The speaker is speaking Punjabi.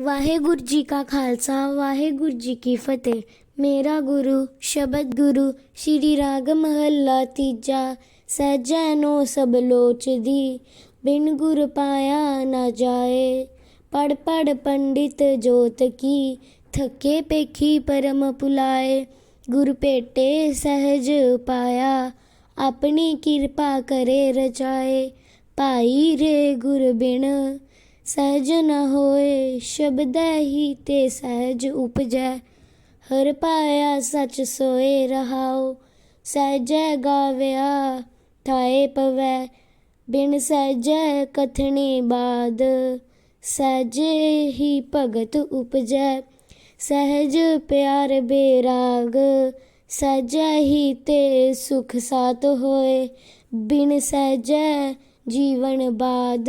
ਵਾਹਿਗੁਰੂ ਜੀ ਕਾ ਖਾਲਸਾ, ਵਾਹਿਗੁਰੂ ਜੀ ਕੀ ਫਤਿਹ। ਮੇਰਾ ਗੁਰੂ ਸ਼ਬਦ ਗੁਰੂ, ਸ਼੍ਰੀ ਰਾਗ ਮਹੱਲਾ ਤੀਜਾ, ਸਹਿਜੈ ਨੋ ਸਭ ਲੋਚਦੀ। ਬਿਨ ਗੁਰ ਪਾਇਆ ਨਾ ਜਾਏ ਪੜ ਪੜ ਪੰਡਿਤ ਜੋਤ ਕੀ। ਥਕੇ ਪੇਖੀ ਪਰਮ ਪੁਲਾਏ, ਗੁਰ ਭੇਟੇ ਸਹਿਜ ਪਾਇਆ। ਆਪਣੀ ਕਿਰਪਾ ਕਰੇ ਰਚਾਏ, ਭਾਈ ਰੇ ਗੁਰ ਬਿਨ ਸਹਿਜ ਨ ਹੋਏ, ਸ਼ਬਦੈ ਹੀ ਤੇ ਸਹਿਜ ਉਪਜੈ। ਹਰ ਪਾਇਆ ਸਚ ਸੋਏ ਰਹਾਓ ਸਹਿਜੈ ਗਾਵਿਆ ਥਾਏ ਪਵੈ। ਬਿਨ ਸਹਿਜੈ ਕਥਨੀ ਬਾਦ, ਸਹਿਜੇ ਹੀ ਭਗਤ ਉਪਜੈ। ਸਹਿਜ ਪਿਆਰ ਬੇਰਾਗ, ਸਹਿਜੈ ਹੀ ਤੇ ਸੁਖ ਸਾਤ ਹੋਏ। ਬਿਨ ਸਹਿਜੈ ਜੀਵਨ ਬਾਦ